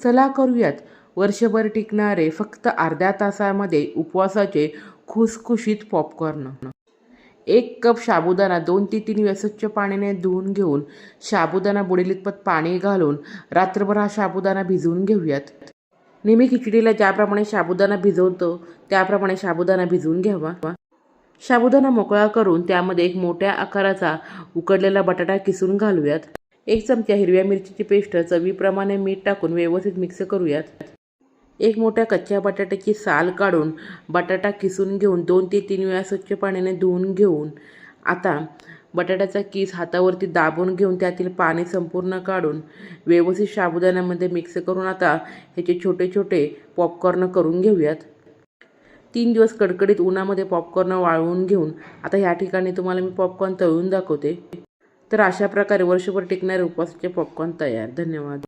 चला करूयात. वर्षभर टिकणारे फक्त अर्ध्या तासामध्ये उपवासाचे खुसखुशीत पॉपकॉर्न एक कप साबुदाणा दोन ते तीन वेळा स्वच्छ पाण्याने धुवून घेऊन साबुदाणा बुडेलितपत पाणी घालून रात्रभर हा साबुदाणा भिजवून घेऊयात. नेहमी खिचडीला ज्याप्रमाणे साबुदाणा भिजवतो त्याप्रमाणे साबुदाणा भिजवून घ्यावा. साबुदाणा मोकळा करून त्यामध्ये एक मोठ्या आकाराचा उकडलेला बटाटा किसून घालूयात. एक चमचा हिरव्या मिरचीची पेस्ट चवीप्रमाणे मीठ टाकून व्यवस्थित मिक्स करूयात. एक मोठ्या कच्च्या बटाट्याची साल काढून बटाटा किसून घेऊन दोन ते तीन वेळा स्वच्छ पाण्याने धुवून घेऊन आता बटाट्याचा किस हातावरती दाबून घेऊन त्यातील पाणी संपूर्ण काढून व्यवस्थित साबुदाण्यामध्ये मिक्स करून आता ह्याचे छोटे छोटे पॉपकॉर्न करून घेऊयात. तीन दिवस कडकडीत उन्हामध्ये पॉपकॉर्न वाळवून घेऊन आता ह्या ठिकाणी तुम्हाला मी पॉपकॉर्न तळून दाखवते. तर अशा प्रकारे वर्षभर टिकणारे उपवासाचे पॉपकॉर्न तयार. धन्यवाद.